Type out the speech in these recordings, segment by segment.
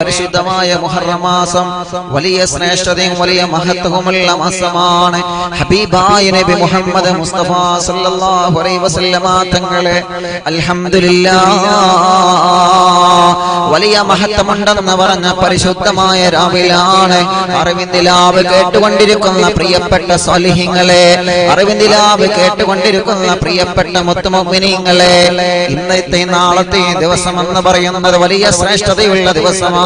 പരിശുദ്ധമായ മുഹറമാസം വലിയ ശ്രേഷ്ഠതയും വലിയ മഹത്വവുമുള്ള മാസമാണ്. ഹബീബായ നബി മുഹമ്മദ് മുസ്തഫ സല്ലല്ലാഹു അലൈഹി വസല്ലമ തങ്ങളെ അൽഹംദുലില്ലാ വലിയ മഹത്വമുണ്ടെന്ന് പറഞ്ഞ പരിശുദ്ധമായ രാവിലാണ് അറിവിന്ദിലാവ് കേട്ടുകൊണ്ടിരിക്കുന്ന പ്രിയപ്പെട്ട സ്വലിഹിങ്ങളെ അറിവിന്ദിലാവ് കേട്ടുകൊണ്ടിരിക്കുന്ന പ്രിയപ്പെട്ട മുത്തുമൊമിനിങ്ങളെ ഇന്നത്തെ നാളത്തെ ദിവസം എന്ന് പറയുന്നത് വലിയ ശ്രേഷ്ഠതയുള്ള ദിവസമാണ്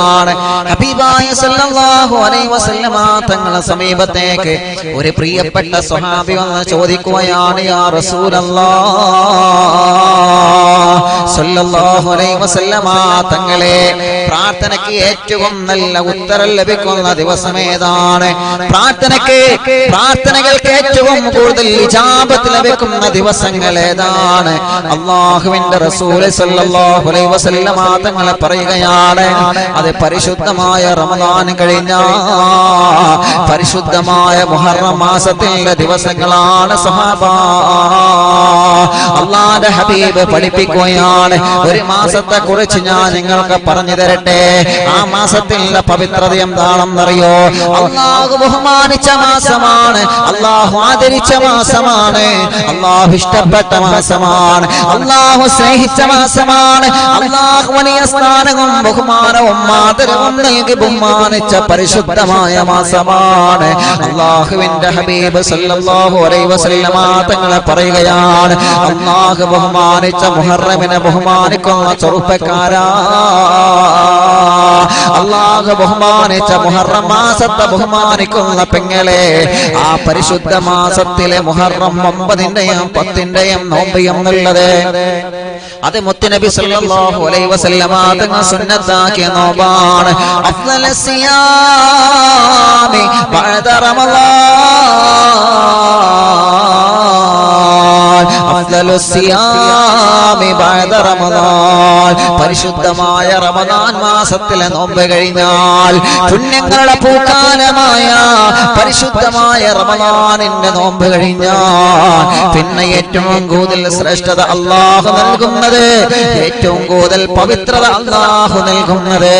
ഹബീബായ സല്ലല്ലാഹു അലൈഹി വസല്ലമ തങ്ങളുടെ സമീപത്തേക്ക് ഒരു പ്രിയപ്പെട്ട സ്വഹാബി വന്ന് ചോദിക്കുകയാണ് യാ റസൂലല്ലാഹ് സല്ലല്ലാഹു അലൈഹി വസല്ലമ തങ്ങളെ പ്രാർത്ഥനയ്ക്ക് ഏറ്റവും നല്ല ഉത്തരം ലഭിക്കുന്ന ദിവസം ഏതാണ്? പ്രാർത്ഥനയ്ക്ക് പ്രാർത്ഥനകൾക്ക് ഏറ്റവും കൂടുതൽ ഇജാബത്ത് ലഭിക്കുന്ന ദിവസങ്ങൾ ഏതാണ്? അള്ളാഹുവിന്റെ റസൂൽ സല്ലല്ലാഹു അലൈഹി വസല്ലമ തങ്ങളെ പറയുകയാണ് അത് പരിശുദ്ധമായ റമദാൻ കഴിഞ്ഞ. പരിശുദ്ധമായ മുഹറം മാസത്തിലെ ദിവസങ്ങളാണ് സഹാബ. അള്ളാന്റെ ഹബീബ് പഠിപ്പിക്കുകയാണ്. ഒരു മാസത്തെ കുറിച്ച് ഞാൻ നിങ്ങൾക്ക് പറഞ്ഞു തരട്ടെ. ആ മാസത്തിലെ പവിത്രത എന്താണെന്നറിയോ? അള്ളാഹു ബഹുമാനിച്ച മാസമാണ്. അള്ളാഹു ആദരിച്ച മാസമാണ്. അള്ളാഹു ഇഷ്ടപ്പെട്ട മാസമാണ്. അള്ളാഹു സ്നേഹിച്ച മാസമാണ്. അള്ളാഹു വലിയ സ്ഥാനവും ബഹുമാനവും ആദരവും നൽകി ബഹുമാനിച്ച പരിശുദ്ധമായ മാസമാണ്. അള്ളാഹുവിന്റെ ഹബീബ് സല്ലല്ലാഹു അലൈഹി വസല്ലമ തങ്ങളെ പറയുകയാണ് അള്ളാഹു ബഹുമാനിച്ച മുഹറമിനെ ബഹുമാനിക്കുന്ന ചെറുപ്പക്കാരാ. അള്ളാഹു ബഹുമാനിച്ച മുഹറം മാസത്തെ ബഹുമാനിക്കുന്ന പെങ്ങളെ ആ പരിശുദ്ധ മാസത്തിലെ മുഹറം ഒമ്പതിന്റെയും പത്തിന്റെയും നോമ്പിയും എന്നുള്ളത്. അത് മുത്തുനബി സല്ലല്ലാഹു അലൈഹി വസല്ലമ തങ്ങൾ സുന്നത്താക്കിയ നോമ്പാണ് അഫ്ളൽ സിയാമി ബഅദ റമളാൻ സിയാമി റമളാൻ പരിശുദ്ധമായ റമദാൻ മാസത്തിലെ നോമ്പ് കഴിഞ്ഞാൽ പുണ്യങ്ങളുടെ പൂക്കാലമായ പരിശുദ്ധമായ റമദാനിന്റെ നോമ്പ് കഴിഞ്ഞാൽ പിന്നെ ഏറ്റവും കൂടുതൽ ശ്രേഷ്ഠത അള്ളാഹു നൽകുന്നത് ഏറ്റവും കൂടുതൽ പവിത്രത അള്ളാഹു നൽകുന്നത്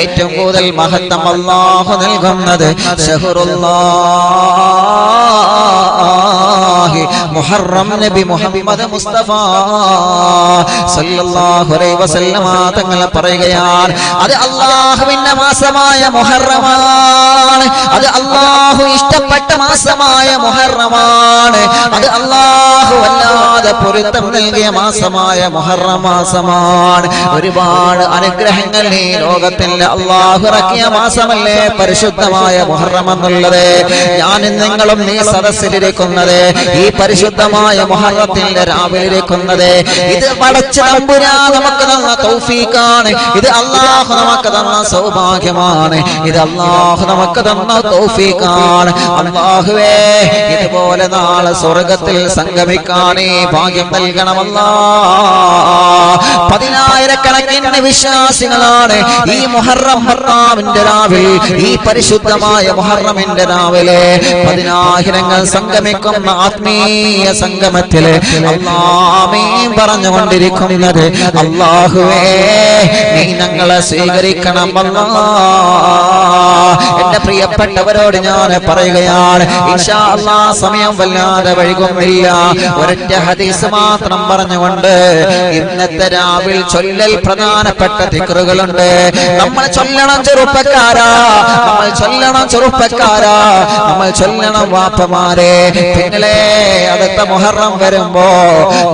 ഏറ്റവും കൂടുതൽ മഹത്വം അള്ളാഹു നൽകുന്നത് ഷഹറുല്ലാഹി മുഹറം നബി മുഹമ്മദ് മുസ്തഫ തങ്ങൾ പറയുകയാണ് അത് അള്ളാഹുവിന്റെ മാസമായ മുഹറമാണ്. അത് അള്ളാഹു ഇഷ്ടപ്പെട്ട മാസമായ മുഹറമാണ്. അത് അള്ളാഹു അല്ലാതെ പൊരുത്തം നൽകിയ മാസമായ മുഹറം മാസമാണ്. ഒരുപാട് അനുഗ്രഹങ്ങൾ ഈ ലോകത്തിൽ അള്ളാഹുറക്കിയ മാസമല്ലേ പരിശുദ്ധമായ മുഹറം എന്നുള്ളത്? ഞാനും നിങ്ങളും നീ സദസ്സിലിരിക്കുന്നത് ഈ പരിശുദ്ധമായ മുഹറത്തിന്റെ രാവിലിരിക്കുന്നത്. ഇത് പടച്ച തമ്പുരാ നമുക്ക് തന്ന തൗഫീഖാണ്. ഇത് അള്ളാഹു നമുക്ക് തന്ന സൗഭാഗ്യമാണ്. ഇത് അള്ളാഹു നമുക്ക് തന്ന തൗഫീഖാണ്. അള്ളാഹുവേ ഇതുപോലെ നാളെ സ്വർഗത്തിൽ സംഗമിക്കാൻ ഈ ഭാഗ്യം നൽകണമല്ല. പതിനായിരക്കണക്കിന് വിശ്വാസികളാണ് ഈ മുഹറം ഭർത്താവിന്റെ രാവിൽ ഈ പരിശുദ്ധമായ മുഹറമിന്റെ രാവിലെ പതിനായിരങ്ങൾ സംഗമിക്കുന്ന ആത്മീയ സംഗമത്തിൽ അള്ളാമീൻ പറഞ്ഞുകൊണ്ടിരിക്കുന്നത് അള്ളാഹുവേ നീ ഞങ്ങളെ സ്വീകരിക്കണം അല്ലാ എന്റെ പ്രിയപ്പെട്ടവരോട് ഞാൻ പറയുകയാണ് സമയം വല്ലാതെ വൈകുന്നില്ല. ഒരൊറ്റ ഹദീസ് മാത്രം പറഞ്ഞുകൊണ്ട് ഇന്നത്തെ രാവിൽ ചൊല്ലൽ പ്രധാനപ്പെട്ട തിക്കറുകളുണ്ട് നമ്മൾ ചൊല്ലണം ചെറുപ്പക്കാരാ നമ്മൾ ചൊല്ലണം ചെറുപ്പക്കാരാ നമ്മൾ ചൊല്ലണം വാപ്പമാരെ. പിന്നിലെ അടുത്ത മുഹറം വരുമ്പോ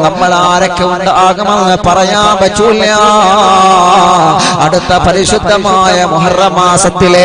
നമ്മൾ ആരൊക്കെ ഉണ്ടാകുമെന്ന് പറയാൻ പറ്റൂല. അടുത്ത പരിശുദ്ധമായ മുഹറം മാസത്തിലെ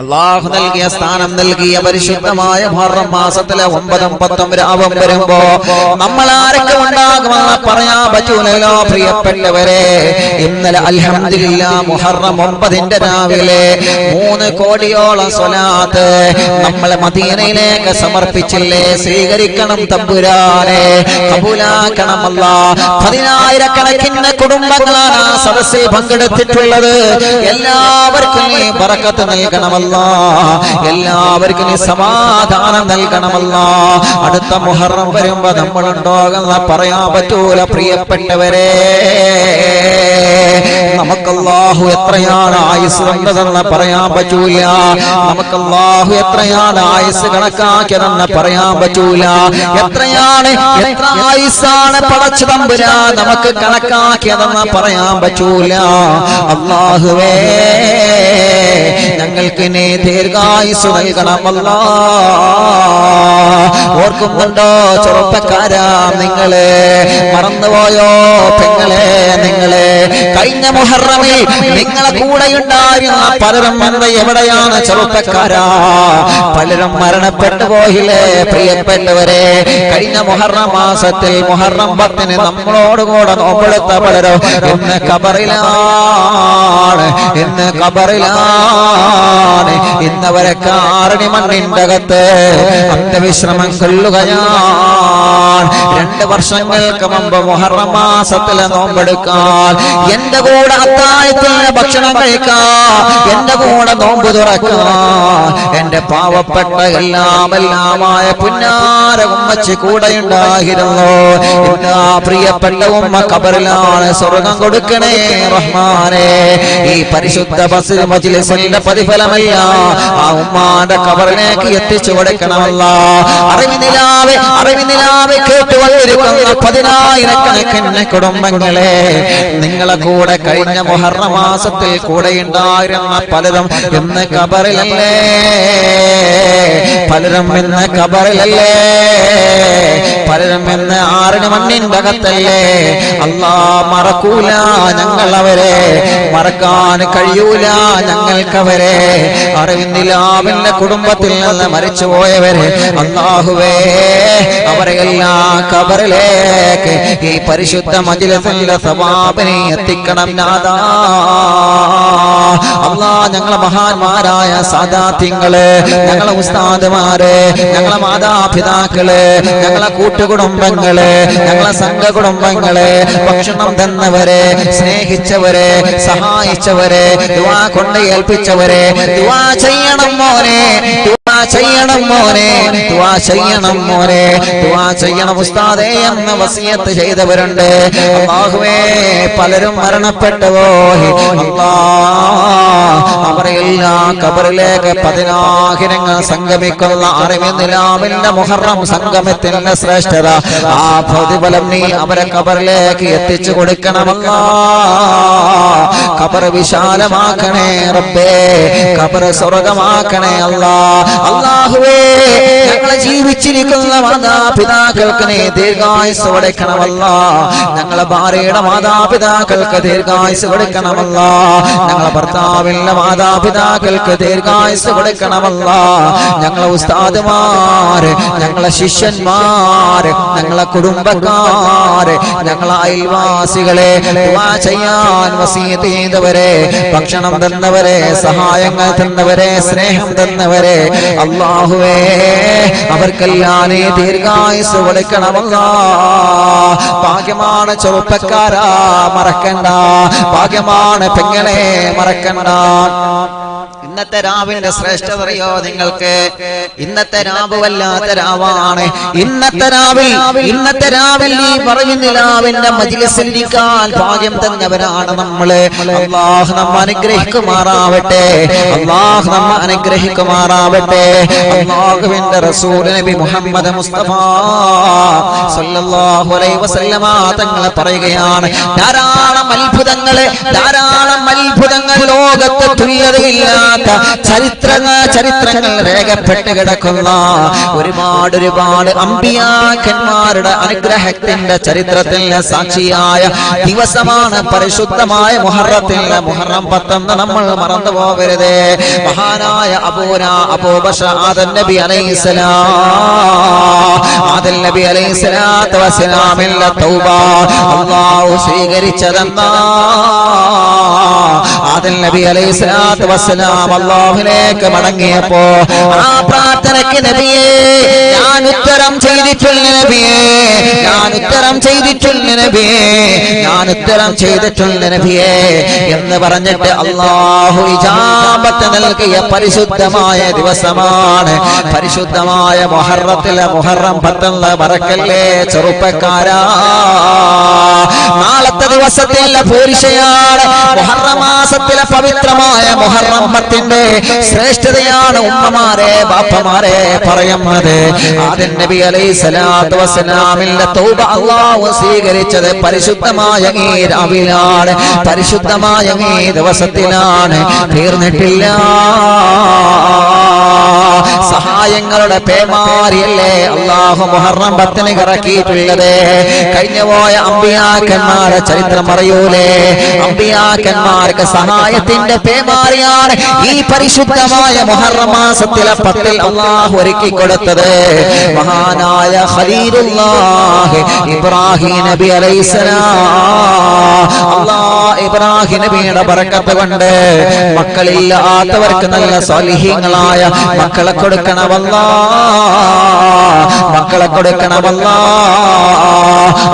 അള്ളാഹു നൽകിയ സ്ഥാനം നൽകിയ പരിശുദ്ധമായ മുഹറം മാസത്തിലെ ഒമ്പതും പത്തും രാവും വരുമ്പോ നമ്മൾ ആരൊക്കെ ഉണ്ടാകുമെന്ന് പറയാൻ പറ്റൂലല്ലോ പ്രിയപ്പെട്ടവരെ. ഇന്നലെ അലഹമില്ല മുഹറം ഒമ്പതിന്റെ രാവിലെ മൂന്ന് കോടിയോളം സ്വലാത്ത് നമ്മളെ മദീനയിലേക്ക് സമർപ്പിച്ചില്ലേ? സ്വീകരിക്കണം തമ്പുരാനെ കബൂലാക്കണമല്ല. പതിനായിരക്കണക്കിന് കുടുംബങ്ങളാണ് ആ സദസ്സിൽ പങ്കെടുത്തിട്ടുള്ളത്. എല്ലാവർക്കും നീ ബറക്കത്ത് നൽകണമല്ല. എല്ലാവർക്കും നീ സമാധാനം നൽകണമല്ല. അടുത്ത മുഹറം വരുമ്പോ നമ്മൾ ഉണ്ടാകുന്ന പറയാൻ പറ്റൂല പ്രിയപ്പെട്ടവരെ. നമുക്കല്ലാഹു എത്രയാണ് ആയുസ് കണ്ടതെന്ന് പറയാൻ പറ്റൂല. നമുക്ക് അള്ളാഹു എത്രയാണ് ആയുസ് കണക്കാക്കിയതെന്ന് പറയാൻ പറ്റൂല. എത്രയാണ് എത്ര ആയുസാണ് പടച്ചു തമ്പുരാ നമുക്ക് കണക്കാക്കിയതെന്ന് പറയാൻ പറ്റൂല. അള്ളാഹുവേ ഞങ്ങൾക്ക് നീ ദീർഘായുസ് നൽകണമല്ല ഓർക്കുന്നുണ്ടോ ചെറുപ്പക്കാരാ നിങ്ങളെ? മറന്നുപോയോ പെങ്ങളെ നിങ്ങൾ? കഴിഞ്ഞ മുഹറമിൽ നിങ്ങളെ കൂടെ ഉണ്ടായിരുന്ന പലരും എവിടെയാണ് ചെറുപ്പക്കാരാ? പലരും മരണപ്പെട്ടു പോയില്ലേ? പ്രിയപ്പെട്ടവരെ കഴിഞ്ഞ മുഹറം മാസത്തിൽ മുഹറം പത്തിന് നമ്മളോടുകൂടെ നോമ്പെടുത്ത പലരും ഇന്ന് കബറിലാണ് ഇന്ന് കബറിലാണ് ഇന്നവരെ കാരണി മണ്ണിന്റെ അകത്ത് അന്ത്യവിശ്രമം കൊള്ളുകയാണ്. രണ്ട് വർഷങ്ങൾക്ക് മുമ്പ് മുഹറം മാസത്തിലെ നോമ്പെടുക്കാൻ എന്റെ കൂടെ അത്താഴത്തിന് ഭക്ഷണം കഴിക്കാ. എന്റെ കൂടെ നോമ്പ് തുറക്കാൻ എന്റെ പാവപ്പെട്ട എല്ലാം എല്ലാമായ പുന്നാര ഉമ്മച്ചി കൂടെ ഉണ്ടായിരുന്നു എല്ലാ പ്രിയപ്പെട്ട ഉമ്മ കബറിലാണ് സ്വർഗം കൊടുക്കണേ റഹ്മാനെ. ഈ പരിശുദ്ധ ബസ് മജിലിസിന്റെ പ്രതിഫലമല്ല. ആ ഉമ്മാന്റെ കബറിലേക്ക് എത്തിച്ചു കൊടുക്കണമല്ല. അറിവിനിലാവെ അറിവിനിലാവെ കേട്ടു വന്നിരിക്കുന്ന പതിനായിരക്കണക്കിന് കുടുംബങ്ങളെ നിങ്ങളെ കൂടെ കഴിഞ്ഞ മുഹറ മാസത്തിൽ കൂടെ ഉണ്ടായിരുന്ന പലരും ഇന്ന് കബറിലല്ലേ പലരും ഇന്ന് കബറിലല്ലേ പലരും ഇന്ന് ആറിന് മണ്ണിന്റെ അകത്തല്ലേ അല്ലാ മറക്കൂല ഞങ്ങൾ അവരെ മറക്കാൻ കഴിയൂല ഞങ്ങൾക്കവരെ. അറിവിന്ദിലാവിന്റെ കുടുംബത്തിൽ നിന്ന് മരിച്ചുപോയവരെ. അള്ളാഹുവേ അവരെല്ലാം കബറിലേക്ക് ഈ പരിശുദ്ധ മജിലസിന്റെ സമാപനെ എത്തിക്കണം നാദാ അള്ളാ ഞങ്ങളെ മഹാന്മാരായ സദാത്യങ്ങളെ ഞങ്ങളെ ഉസ്താദുമാര് ഞങ്ങളെ മാതാപിതാക്കളെ ഞങ്ങളെ കൂട്ടുകുടുംബങ്ങളെ ഞങ്ങളെ സംഘകുടുംബങ്ങളെ ഭക്ഷണം തന്നവരെ സ്നേഹിച്ചവരെ സഹായിച്ചവരെ ദുവാ കൊണ്ട് ഏൽപ്പിച്ചവരെ ദുവാ ചെയ്യണം മോനെ ദുവാ ചെയ്യണം മോനെ ദുവാ ചെയ്യണം മോനെ ദുവാ ചെയ്യണം ഉസ്താദേ എന്ന് വസിയത്ത് ചെയ്തവരുണ്ട്. അല്ലാഹുവേ പലരും മരണപ്പെട്ടു പോയി അല്ലാ അവരെല്ലാം കബറിലേക്ക് പതിനായിരങ്ങൾ സംഗമിക്കുന്ന അറിവ് നിലാവിന്റെ മുഹറം സംഗമത്തിന്റെ ശ്രേഷ്ഠത. ആ പ്രതിഫലം നീ അവരെ കബറിലേക്ക് എത്തിച്ചു കൊടുക്കണമല്ല. കബർ വിശാലമാക്കണേ റബ്ബേ കബർ സ്വർഗമാക്കണേ അല്ലാ. അല്ലാഹുവേ ഞങ്ങളെ ജീവിച്ചിരിക്കുന്ന മാതാപിതാക്കൾക്ക് നീ ദീർഘായുസ് കൊടുക്കണമല്ല. ഞങ്ങളെ ഭാര്യയുടെ മാതാപിതാക്കൾക്ക് ദീർഘായുസ് കൊടുക്കണമല്ല. ഞങ്ങളെ ഭർത്താവിന്റെ മാതാപിതാക്കൾക്ക് ദീർഘായുസ് കൊടുക്കണമല്ല. ഞങ്ങളെ ഉസ്താദുമാര് ഞങ്ങളെ ശിഷ്യന്മാര് ഞങ്ങളെ കുടുംബക്കാര് ഞങ്ങളെ അയൽവാസികളെ ചെയ്യാൻ വസീയത്ത് ചെയ്തവരെ ഭക്ഷണം തന്നവരെ സഹായങ്ങൾ തന്നവരെ സ്നേഹം തന്നവരെ അള്ളാഹുവേ അവർക്കെല്ലാം നീ ദീർഘായുസ് കൊടുക്കണമല്ല. ഭാഗ്യമാണ് ചെറുപ്പക്കാരാ മറക്കണ്ട. ഭാഗ്യമാണ് പെങ്ങളെ മറക്കണ്ട. ഇന്നത്തെ രാവിന്റെ ശ്രേഷ്ഠത അറിയോ നിങ്ങൾക്ക്. ഇന്നത്തെ രാവ് വല്ലാത്ത രാവാണ്. ഇന്നത്തെ രാവിൽ ഇന്നത്തെ രാവിൽ നീ പറയുന്ന രാവിന്റെ മജിലിസിൽ ഭാഗ്യം തന്നവരാണ് നമ്മൾ. അള്ളാഹ് നമ്മ അനുഗ്രഹിക്കുമാറാവട്ടെ. അള്ളാഹ് നമ്മ അനുഗ്രഹിക്കുമാറാവട്ടെ. അള്ളാഹുവിന്റെ റസൂൽ നബി മുഹമ്മദ് മുസ്തഫ സല്ലല്ലാഹു അലൈഹി വസല്ലമ തങ്ങളെ പറയുകയാണ് ധാരാളം അത്ഭുതങ്ങൾ ധാരാളം അത്ഭുതങ്ങൾ ലോകത്ത് തുല്യതയില്ലാത്ത ചരിത്ര ചരിത്രങ്ങൾ ചരിത്രങ്ങൾ രേഖപ്പെട്ട് കിടക്കുന്ന ഒരുപാട് ഒരുപാട് അമ്പിയാക്കന്മാരുടെ അനുഗ്രഹത്തിന്റെ ചരിത്രത്തിന് സാക്ഷിയായ ദിവസമാണ് പരിശുദ്ധമായ മുഹറത്തിന്റെ മുഹറം പത്തെന്ന് നമ്മൾ മറന്നു പോകരുത്. മഹാനായ അബൂന അബൂബഷ ആദൻ നബി അലൈസലാ ആദൻ നബി അലൈസലാത്തവസലാമില്ല തൗബ അല്ലാഹു സ്വീകരിച്ചതെന്നാ ആദൻ നബി അലൈഹിസ്സലാത്തു വസ്സലാം അള്ളാഹുലേക്ക് മടങ്ങിയപ്പോ ആ പ്രാർത്ഥനയ്ക്ക് നബിയേ ഞാൻ ഉത്തരം ചെയ്തിട്ടുള്ള നബിയേ ഞാൻ ഉത്തരം ചെയ്തിട്ടുള്ള നബിയേ ഞാൻ ഉത്തരം ചെയ്തിട്ടുള്ള നബിയേ എന്ന് പറഞ്ഞിട്ട് അള്ളാഹു ഇജാബത്ത് നൽകിയ പരിശുദ്ധമായ ദിവസമാണ്. പരിശുദ്ധമായ മൊഹറത്തിലെ മുഹറം പത്തുള്ള മറക്കല്ലേ ചെറുപ്പക്കാരാ. നാളത്തെ ദിവസത്തിലെ പൂരിശയാണ് മാസത്തിലെ പവിത്രമായ മുഹറം ശ്രേഷ്ഠതയാണ് ഉമ്മമാരെ ബാപ്പമാരെ പറയുന്നത്. ആദ്യം നബി അലൈഹി സ്വലാത്തു വസ്സലാമിന്റെ തൗബ അള്ളാഹു സ്വീകരിച്ചത് പരിശുദ്ധമായ ഈ രാവിലാണ്. പരിശുദ്ധമായ ഈ ദിവസത്തിലാണ്. തീർന്നിട്ടില്ല. സഹായങ്ങളുടെ പേമാരിയല്ലേ അള്ളാഹു മുഹറം പത്തിന് ഇറക്കിയിട്ടുള്ളത്. കഴിഞ്ഞുപോയ അമ്പിയാക്കന്മാരെ ചരിത്രം അറിയൂലേ? അമ്പിയാക്കന്മാർക്ക് സഹായത്തിന്റെ പേമാറിയാണ് ഈ പരിശുദ്ധമായ മുഹറം മാസത്തിലെ പത്തിൽ അള്ളാഹു ഒരുക്കി കൊടുത്തത്. മഹാനായ ഇബ്രാഹിം നബി ഇബ്രാഹിം നബിയുടെ ബറക്കത്ത് കൊണ്ട് മക്കളില്ലാത്തവർക്ക് നല്ല സ്വലിഹ്യങ്ങളായ മക്കളെ കൊടുക്കണമല്ല. മക്കളെ കൊടുക്കണമല്ല.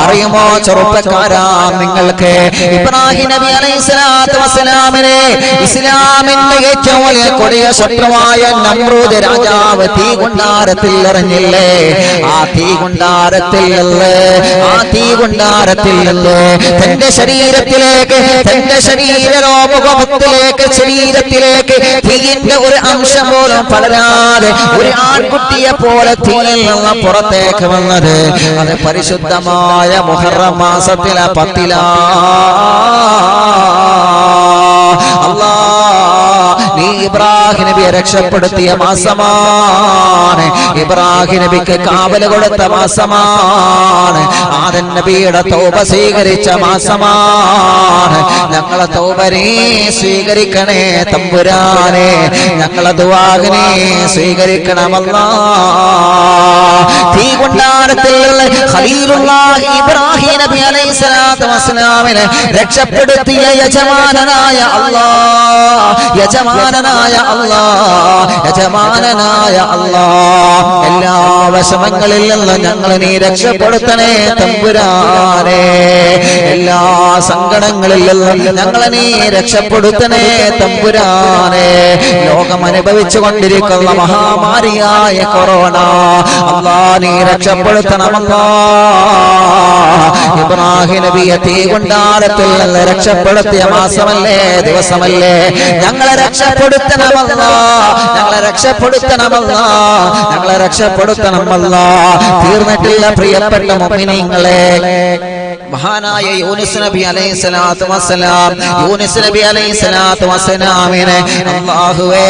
അറിയുമോ ചെറുപ്പക്കാരാ നിങ്ങൾക്ക്? ഇബ്രാഹിം നബി അലൈഹി സ്വലാത്തു വസ്സലാമിനെ ഇസ്ലാമിന്റെ ഏറ്റവും വലിയ കൊടിയ ശത്രുവായ നമ്രൂദ് രാജാവ് തീ കുണ്ടാരത്തിൽ ഇറങ്ങില്ലേ ആ തീ കുണ്ടാരത്തിൽ ആ തീ കുണ്ടാരത്തിൽ തന്റെ ശരീരത്തിലേക്ക് തന്റെ ശരീരരോമുഖത്തിലേക്ക് ശരീരത്തിലേക്ക് തീയിന്റെ ഒരു അംശം പോലും പടരാതെ ഒരു ആൺകുട്ടിയെ പോലെ തീയിൽ നിന്ന് പുറത്തേക്ക് വന്നത്. അത് പരിശുദ്ധമായ മുഹറം മാസത്തിലെ പത്തിലാ. ഇബ്രാഹിം നബിയെ രക്ഷപ്പെടുത്തിയ മാസമാണ്. ഇബ്രാഹിം നബിക്ക് കാവല കൊടുത്ത മാസമാണ്. ആദൻ നബിയുടെ തൗബ സ്വീകരിച്ച മാസമാണ്. ഞങ്ങളെ തോപനെ സ്വീകരിക്കണേ തമ്പുരാനെ. ഞങ്ങളെ ദുവാഹിനെ സ്വീകരിക്കണമല്ല. തീ കൊണ്ടാരത്തിൽ ഇബ്രാഹിം നബി അലൈഹി സ്വലാത്തു രക്ഷപ്പെടുത്തിയ യജമാനനായ അല്ലാ യജമാനനായ അല്ലാ യജമാനനായ അല്ലാ എല്ലാ വശമങ്ങളിൽ നിന്ന് ഞങ്ങൾ നീ രക്ഷപ്പെടുത്തണേ തമ്പുരാനെ. എല്ലാ സങ്കടങ്ങളിൽ നിന്ന് ഞങ്ങളെ നീ രക്ഷപ്പെടുത്തണേ തമ്പുരാനെ. ലോകം അനുഭവിച്ചു കൊണ്ടിരിക്കുന്ന മഹാമാരിയായ കൊറോണ അല്ലാ നീ രക്ഷപ്പെടുത്തണമല്ലാ ഇബ്രാഹിം നബിയെ തീ കൊണ്ടാരത്തിൽ നിന്ന് രക്ഷപ്പെടുത്തിയ മാസമല്ലേ ദിവസമല്ലേ? ഞങ്ങളെ രക്ഷപ്പെടുത്തണമല്ല ഞങ്ങളെ രക്ഷപ്പെടുത്തണമല്ല ഞങ്ങളെ രക്ഷപ്പെടുത്തണമല്ല തീർന്നിട്ടില്ല പ്രിയപ്പെട്ട മുഅ്മിനീങ്ങളെ മഹാനായ യൂനിസ് നബി അലൈഹി സ്വലാത്തു വസ്സലാം. യൂനിസ് നബി അലൈഹി സ്വലാത്തു വസ്സലാമിനെ അല്ലാഹുവേ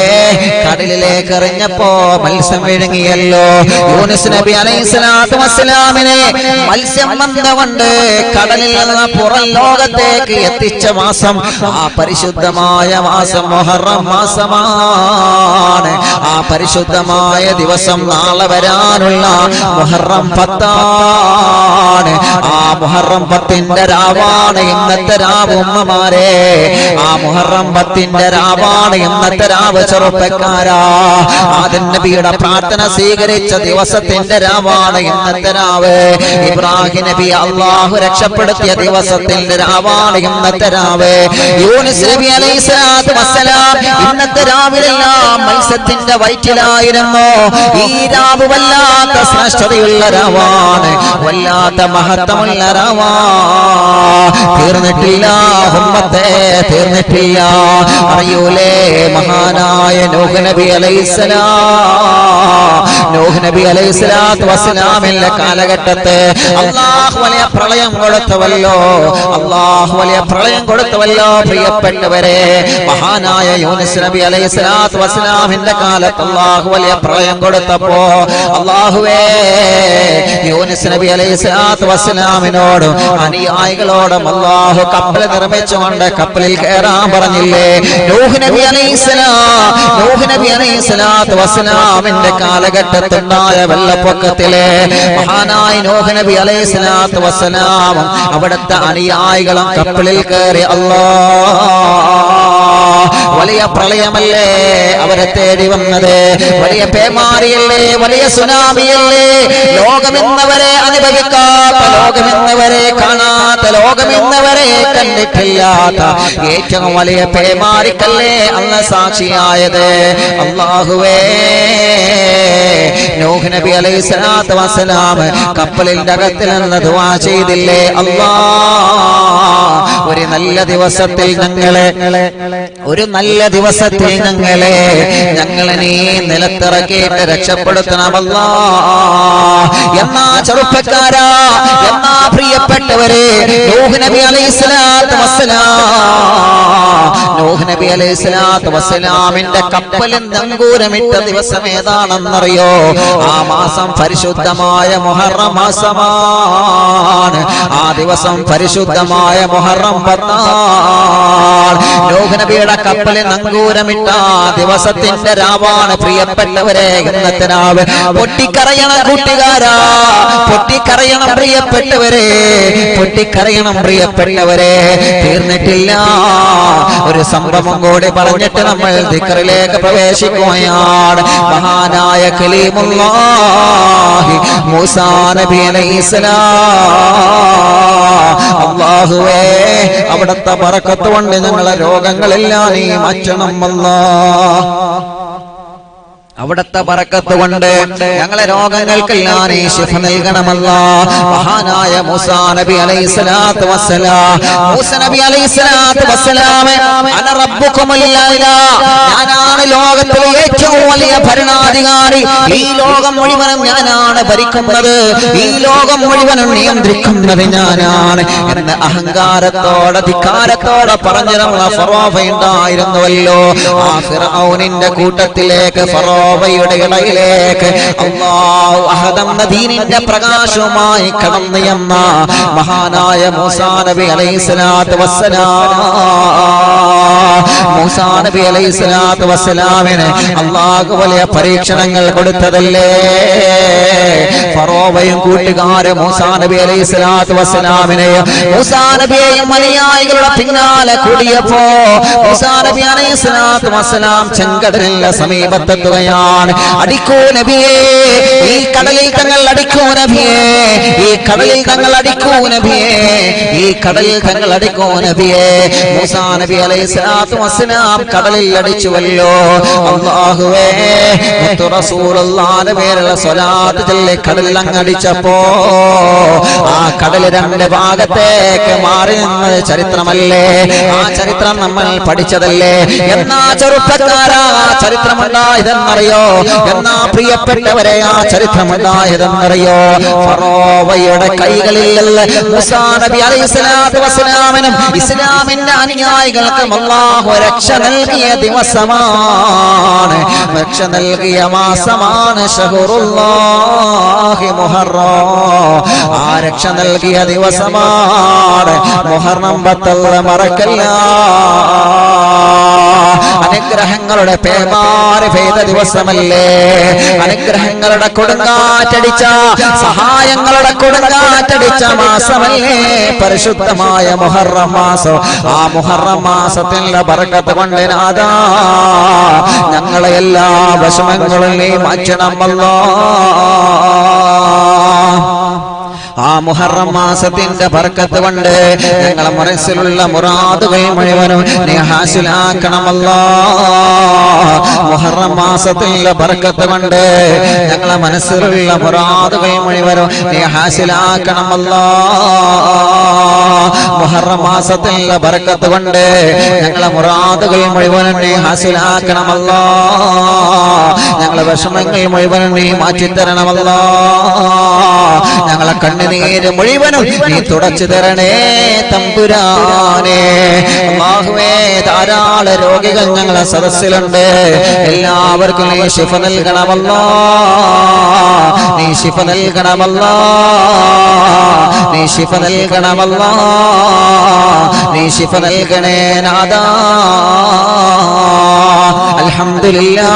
കടലിലേക്ക് എറിഞ്ഞപ്പോ മത്സ്യം വിഴുങ്ങിയല്ലോ. യൂനിസ് നബി അലൈഹി സ്വലാത്തു വസ്സലാമിനെ മത്സ്യം വന്നുകൊണ്ട് കടലിൽ നിന്ന് പുറം ലോകത്തേക്ക് എത്തിച്ച മാസം ആ പരിശുദ്ധമായ മാസം മൊഹറം മാസമാണ്. ആ പരിശുദ്ധമായ ദിവസം നാളെ വരാനുള്ള മുഹറം പത്താണ്. ആ മുഹറം പത്തിന്റെ രാവാണ് ഇന്നത്തെ രാവ് ഉമ്മമാരെ. ആ മുഹറം പത്തിന്റെ രാവാണ് ഇന്നത്തെ രാവ് ചെറുപ്പക്കാരാ. ആദൻ നബിയുടെ പ്രാർത്ഥന സ്വീകരിച്ച ദിവസത്തിന്റെ രാവാണ് ഇന്നത്തെ രാവ്. ഇബ്രാഹിം നബി അള്ളാഹു രക്ഷപ്പെടുത്തിയ ദിവസത്തിന്റെ രാവാണ് ഇന്നത്തെ രാവ്. യൂനിസ് നബി അലൈഹി ഇന്നത്തെ രാവിലെല്ലാം മത്സ്യത്തിന്റെ വയറ്റിലായിരുന്നു. ഈ രാവ് വല്ലാത്ത ശ്രേഷ്ഠതയുള്ള രാവാണ്. വല്ലാത്ത മഹത്വമുള്ള രാവാ തീർന്നിട്ടില്ല ഉമ്മത്തെ തീർന്നിട്ടില്ല. അറിയൂലേ മഹാനായ നൂഹ് നബി അലൈഹിസ്സലാം. നൂഹ് നബി അലൈഹിസ്സലാത്തു വസ്സലാമിന്റെ കാലഘട്ടത്തെ അള്ളാഹു വലിയ പ്രളയം കൊടുത്തുവല്ലോ. അള്ളാഹു വലിയ പ്രളയം കൊടുത്തവല്ലോ പ്രിയപ്പെട്ടവരെ. മഹാനായ യൂനിസ് നബി അലൈഹി സ്വലാത്തു വസ്സലാമിന്റെ കാലത്ത് അള്ളാഹു വലിയ പ്രളയം കൊടുത്തപ്പോ അള്ളാഹുവേ യൂനിസ് നബി അലൈഹി സ്വലാത്തു വസ്സലാമിനോടും അനുയായികളോടും അള്ളാഹു കപ്പൽ നിർമ്മിച്ചുകൊണ്ട് കപ്പലിൽ കയറാൻ പറഞ്ഞില്ലേ? നബി അലൈഹി സ്വലാം നബി അലൈഹി സ്വലാത്തു കാലഘട്ടത്തുണ്ടായ വെള്ളപ്പൊക്കത്തിലെ മഹാനായ നോഹ് നബി അലൈഹി സ്വലാത്തു വസ്സലാമും അവിടുത്തെ അനുയായികളും കപ്പലിൽ കയറി അല്ലാ വലിയ പ്രളയമല്ലേ അവരെ തേടി വന്നത്? വലിയ പേമാരിയല്ലേ? വലിയ സുനാമിയല്ലേ? ലോകമെന്നവരെ അനുഭവിക്കാത്ത ലോകമെന്നവരെ കാണാത്ത ലോകമെന്നവരെ കണ്ടിട്ടില്ലാത്ത ഏറ്റവും വലിയ പേമാരിക്കല്ലേ അന്ന് സാക്ഷിയായത്? അള്ളാഹുവേ നോഹ് നബി അലൈഹി സ്വലാത്തു വസ്സലാം കപ്പലിന്റെ അകത്തിൽ നിന്ന് ദുആ ചെയ്തില്ലേ? അല്ലാ ഒരു നല്ല ദിവസത്തിൽ ഞങ്ങളെ ഒരു നല്ല ദിവസത്തിൽ ഞങ്ങളെ ഞങ്ങളെ നീ നിലത്തിറക്കിയിട്ട് രക്ഷപ്പെടുത്തണമല്ല. എന്നാ ചെറുപ്പക്കാരാ എന്നാ പ്രിയപ്പെട്ടവരെ നബി അലൈഹി വസ്സലാം. നൂഹ് നബി അലൈഹി സ്വലാത്തു വസ്സലാമിന്റെ കപ്പലിൽ നങ്കൂരമിട്ട ദിവസം ഏതാണെന്നറിയോ? ആ മാസം പരിശുദ്ധമായ മുഹറം മാസമാണ്. ആ ദിവസം പരിശുദ്ധമായ മുഹറം പത്താൾ നൂഹ് നബിയുടെ കപ്പലിൽ നങ്കൂരമിട്ട ദിവസത്തിന്റെ രാവാണ് പ്രിയപ്പെട്ടവരെ ഇന്നത്തെ രാവ് പൊട്ടിക്കറയണം കൂട്ടുകാരാ. പൊട്ടിക്കറയണം പ്രിയപ്പെട്ടവരെ. പൊട്ടിക്കറയണം പ്രിയപ്പെട്ടവരെ. തീർന്നിട്ടില്ല. ഒരു സംഭവം കൂടി പറഞ്ഞിട്ട് നമ്മൾ ദിക്കറിലേക്ക് പ്രവേശിക്കുകയാണ്. മഹാനായ കലീമുല്ലാഹി മൂസാ നബി അലൈഹിസ്സലാം. അവിടുത്തെ പറക്കത്തുകൊണ്ട് ഞങ്ങളെ രോഗങ്ങളെല്ലാം നീ മാറ്റണം അല്ലാ അവിടത്തെ പറക്കത്ത് കൊണ്ട് ഞങ്ങളെ രോഗങ്ങൾക്കെല്ലാം നീ ശിഫ നൽകണമല്ല. മഹാനായ മൂസാ നബി അലൈഹിസ്സലാത്തു വസ്സലാം. മൂസ നബി അലൈഹിസ്സലാത്തു വസ്സലാമേ അന റബ്ബുക്കുമുൽ അഅ്ലാ ഞാനാണ് ലോകത്തിലെ ഏറ്റവും വലിയ ഭരണാധികാരി. ഈ ലോകം മുഴുവനും ഞാനാണ് ഭരിക്കുന്നത്. ഈ ലോകം മുഴുവനും നിയന്ത്രിക്കുന്നത് ഞാനാണ് എന്ന അഹങ്കാരത്തോടെ ധിക്കാരത്തോടെ പറഞ്ഞിരുന്ന ഫറോഫ ഉണ്ടായിരുന്നുവല്ലോ ആ ഫിറൌനിന്റെ കൂട്ടത്തിലേക്ക് ഫറോവയുടെ ഇടയിലേക്ക്. അല്ലാഹു അഹദം ദീനിന്റെ പ്രകാശവുമായി കടന്നു എന്ന മഹാനായ മൂസാ നബി അലൈഹിസ്സലാത്തു വസ്സലാം. മൂസാ നബി അലൈഹിസ്സലാത്തു വസ്സലാമിന് അള്ളാഹു വലിയ പരീക്ഷണങ്ങൾ കൊടുത്തതല്ലേ? ഫറോവയും കൂട്ടുകാരും മൂസാ നബി അലൈഹിസ്സലാത്തു വസ്സലാമിനെ മൂസാ നബിയെയും അനുയായികളുടെ പിന്നാലെ കൂടിയപ്പോ മൂസാ നബി അലൈഹിസ്സലാത്തു വസ്സലാം ചെങ്കടലിന്റെ സമീപത്തെത്തുകയാണ്. അടിക്കൂ നബിയേ ഈ കടലിൽ തങ്ങൾ അടിക്കൂ നബിയേ ഈ കടലിൽ തങ്ങൾ അടിക്കൂ നബിയേ ഈ കടലിൽ തങ്ങൾ അടിക്കൂ നബിയേ. മൂസാ നബി അലൈഹി സ്വലാത്തു വസ്സലാം കടലിൽ അടിച്ചുവല്ലോ. അല്ലാഹുവേ മുത്തു റസൂലുള്ളാഹിന്റെ മേലുള്ള സ്വലാത്ത് ചൊല്ലി കടലിൽ അങ്ങടിച്ചപ്പോ ആ കടൽ രണ്ട് ഭാഗത്തേക്ക് മാറി നിന്നത് ചരിത്രമല്ലേ? ആ ചരിത്രം നമ്മൾ പഠിച്ചതല്ലേ? എന്നാ ചെറുപ്പക്കാരാ ചരിത്രമുണ്ടായതെന്നറിയോ. എന്നാ പ്രിയപ്പെട്ടവരെ ആ ചരിത്രമുണ്ടായതെന്നറിയോ ഫറോവയുടെ കൈകളിൽ നബി ഇസ്ലാമിന്റെ അനുയായികൾക്ക് അല്ലാഹു രക്ഷ നൽകിയ ദിവസമാണ്. രക്ഷ നൽകിയ മാസമാണ് ഷഹറുല്ലാഹി മുഹറം. ആ രക്ഷ നൽകിയ ദിവസമാണ് മുഹറം പത്തല്ല മറക്കല്ല. അനുഗ്രഹങ്ങളുടെ പേമാറി പെയ്ത ദിവസമല്ലേ? അനുഗ്രഹങ്ങളുടെ കൊടുങ്കാറ്റടിച്ച സഹായങ്ങളുടെ കൊടുങ്കാറ്റടിച്ച മാസമല്ലേ? പരിശുദ്ധമായ മുഹറം മാസം. ആ മുഹറം മാസത്തിന്റെ ബർക്കത്ത് കൊണ്ട് ഞങ്ങളെ എല്ലാ വിഷമങ്ങളും നീ ആ മുഹറം മാസത്തിന്റെ ബർക്കത്ത് കൊണ്ട് ഞങ്ങളെ മനസ്സിലുള്ള മുറാദുകൾ മുഴുവനും നീ ഹാസിലാക്കണമല്ലോ. മുഹറം മാസത്തിന്റെ ബർക്കത്ത് കൊണ്ട് ഞങ്ങളെ മനസ്സിലുള്ള മുറാദുകൾ മുഴുവനും നീ ഹാസിലാക്കണമല്ലോ. മുഹറം മാസത്തിന്റെ ബർക്കത്ത് കൊണ്ട് ഞങ്ങളെ മുറാദുകൾ മുഴുവനും നീ ഹാസിലാക്കണമല്ലോ. ഞങ്ങളെ വിഷമങ്ങൾ മുഴുവനും നീ മാറ്റിത്തരണമല്ലോ. ഞങ്ങളെ കണ്ണുനീര് മുഴുവനും നീ തുടച്ചു തരണേ തമ്പുരാനെ. അല്ലാഹുവേ ധാരാളം രോഗികൾ ഞങ്ങളെ സദസ്സിലുണ്ട്. എല്ലാവർക്കും നീ ശിഫ നൽകണമല്ലോ. നീ ശിഫ നൽകണമല്ലോ. നീ ശിഫ നൽകണമല്ലോ. നീ ശിഫ നൽകണേ നാദാ അൽഹംദുലില്ലാ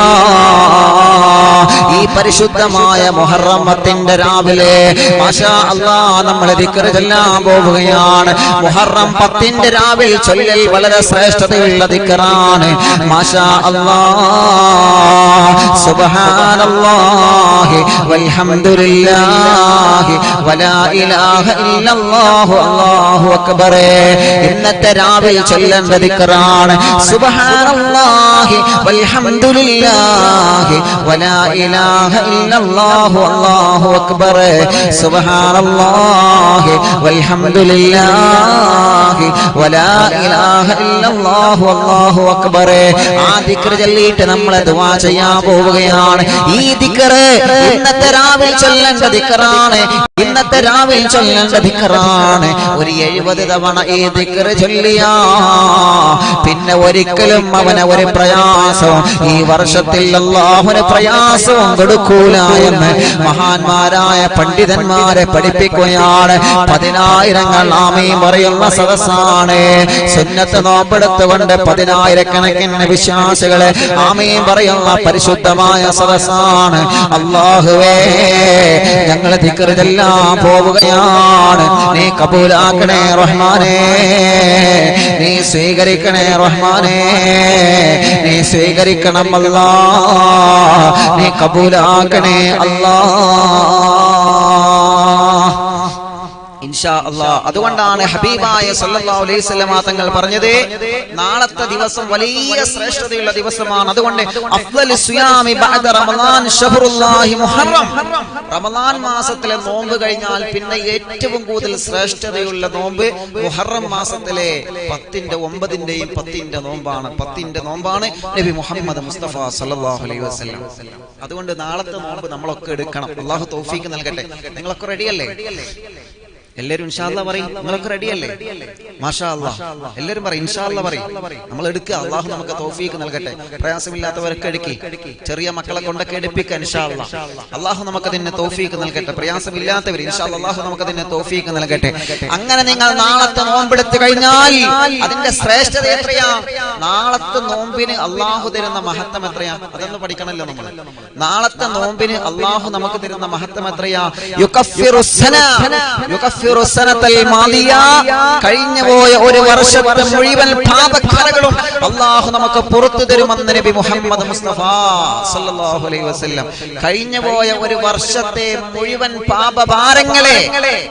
ഈ പരിശുദ്ധമായ മുഹറമത്തിന്റെ രാവിലെ മാഷാ നമ്മൾ ചൊല്ലാൻ പോവുകയാണ്. മുഹറം പത്തിന്റെ രാവിലെ ചൊല്ലൽ വളരെ ശ്രേഷ്ഠതയുള്ള ദിക്കറാണ് മാഷാ സുബ്ഹാനല്ലാഹി വൽഹംദുലില്ലാഹി വലാ ഇലാഹ ഇല്ലല്ലാഹു അല്ലാഹു അക്ബർ ഇന്നത്തെ രാവിലെ ചൊല്ലേണ്ട ദിക്റാണ്. സുബ്ഹാനല്ലാഹി വൽഹംദുലില്ലാഹി വലാ ഇലാഹ ഇല്ലല്ലാഹു അല്ലാഹു അക്ബർ. സുബ്ഹാനല്ലാഹി വൽഹംദുലില്ലാഹി വലാ ഇലാഹ ഇല്ലല്ലാഹു അല്ലാഹു അക്ബർ. ആ ദിക്ർ ചൊല്ലിയിട്ട് നമ്മൾ ദുആ ചെയ്യാൻ പോവുകയാണ്. ഈ ദിക്ർ ഇന്നത്തെ രാവിലെ ചൊല്ലേണ്ട ദിക്റാണ് ഇന്നത്തെ രാവിലെ ചൊല്ലേണ്ട ദിക്കറാണ്. ഒരു എഴുപത് തവണ ഈ ദിക്കറ് ചൊല്ലിയാ. പിന്നെ ഒരിക്കലും അവന് ഒരു പ്രയാസവും ഈ വർഷത്തിൽ അള്ളാഹുന് പ്രയാസവും കൊടുക്കൂല എന്ന് മഹാന്മാരായ പണ്ഡിതന്മാരെ പഠിപ്പിക്കുകയാണ്. പതിനായിരങ്ങൾ ആമയും പറയുന്ന സദസ്സാണ്. സുന്നത്ത് നോമ്പെടുത്തുകൊണ്ട് പതിനായിരക്കണക്കിന് വിശ്വാസികളെ ആമയും പറയുന്ന പരിശുദ്ധമായ സദസ്സാണ്. അള്ളാഹുവേ ഞങ്ങൾ ദിക്കറിതെല്ലാം പോവുകയാണ്. നീ കബൂലാക്കണേ റഹ്മാനേ. നീ സ്വീകരിക്കണേ റഹ്മാനേ. നീ സ്വീകരിക്കണം അല്ലാ നീ കബൂലാക്കണേ അല്ലാ. ഇൻഷാ അതുകൊണ്ടാണ് ഹബീബായ സല്ലല്ലാഹു അലൈഹി വസല്ലം തങ്ങൾ പറഞ്ഞത് നാളത്തെ ദിവസം വലിയ ശ്രേഷ്ഠതയുള്ള ദിവസമാണ്. അതുകൊണ്ട് അഫ്ദലു സിയാമി ബഅദ ഷഹ്റുല്ലാഹി മുഹറം. മാസത്തിലെ നോമ്പ് കഴിഞ്ഞാൽ പിന്നെ ഏറ്റവും കൂടുതൽ ശ്രേഷ്ഠതയുള്ള നോമ്പ് മുഹറം മാസത്തിലെ പത്തിന്റെ ഒമ്പതിന്റെയും പത്തിന്റെ നോമ്പാണ്. പത്തിന്റെ നോമ്പാണ് നബി മുഹമ്മദ് മുസ്തഫ സല്ലല്ലാഹു അലൈഹി വസല്ലം. അതുകൊണ്ട് നാളത്തെ നോമ്പ് നമ്മളൊക്കെ എടുക്കണം. അള്ളാഹു തൗഫീക്ക് നൽകട്ടെ. നിങ്ങളൊക്കെ റെഡിയല്ലേ എല്ലാരും ഇൻഷാല്ല പറയും. നിങ്ങളൊക്കെ റെഡിയല്ലേ മാഷാ അല്ലാ. എല്ലാരും പറയും ഇൻഷാല്ല പറയും. നമ്മൾ എടുക്കുക അള്ളാഹു നമുക്ക് തോഫീക്ക് നൽകട്ടെ. പ്രയാസമില്ലാത്തവരൊക്കെ എടുക്കി. ചെറിയ മക്കളെ കൊണ്ടൊക്കെ എടുപ്പിക്കുക അള്ളാഹ് അള്ളാഹു നമുക്ക് അതിന് തോഫീക്ക് നൽകട്ടെ പ്രയാസമില്ലാത്തവർ ഇൻഷാല്ല അള്ളാഹു നമുക്ക് അതിന് തോഫീക്ക് നൽകട്ടെ. അങ്ങനെ നിങ്ങൾ നാളത്തെ നോമ്പെടുത്ത് കഴിഞ്ഞാൽ അതിന്റെ ശ്രേഷ്ഠത എത്രയാ? നാളത്തെ നോമ്പിന് അള്ളാഹു തരുന്ന മഹത്വം എത്രയാ? അതൊന്നും പഠിക്കണല്ലോ നമ്മൾ. നാളത്തെ നോമ്പിന് അള്ളാഹു നമുക്ക് തരുന്ന മഹത്വം എത്രയാ? കഴിഞ്ഞു പോയ ഒരു വർഷത്തെ മുഴുവൻ പാപക്കറകളും അള്ളാഹു നമുക്ക് പുറത്തു തരുമെന്ന് നബി മുഹമ്മദ് മുസ്തഫ സല്ലല്ലാഹു അലൈഹി വസല്ലം. കഴിഞ്ഞു പോയ ഒരു വർഷത്തെ മുഴുവൻ പാപഭാരങ്ങളെ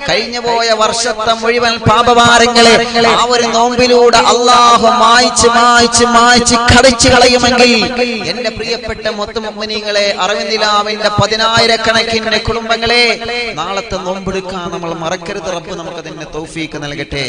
കഴിഞ്ഞു പോയ വർഷത്തെ മുഴുവൻ പാപഭാരങ്ങളെ ആ ഒരു നോമ്പിലൂടെ അള്ളാഹു മായ്ച്ച് മായ്ച്ച് മായ്ച്ച് കടിച്ചു കളയുമെങ്കിൽ എന്റെ പ്രിയപ്പെട്ട മൊത്തമുഗ്മിനികളെ അറിവിന്ദിലാവിന്റെ പതിനായിരക്കണക്കിന് കുടുംബങ്ങളെ നാളത്തെ നോമ്പെടുക്കാൻ നമ്മൾ മറക്കരുത്. റബ്ബ് നമുക്ക് അതിന്റെ തൗഫീക്ക് നൽകട്ടെ.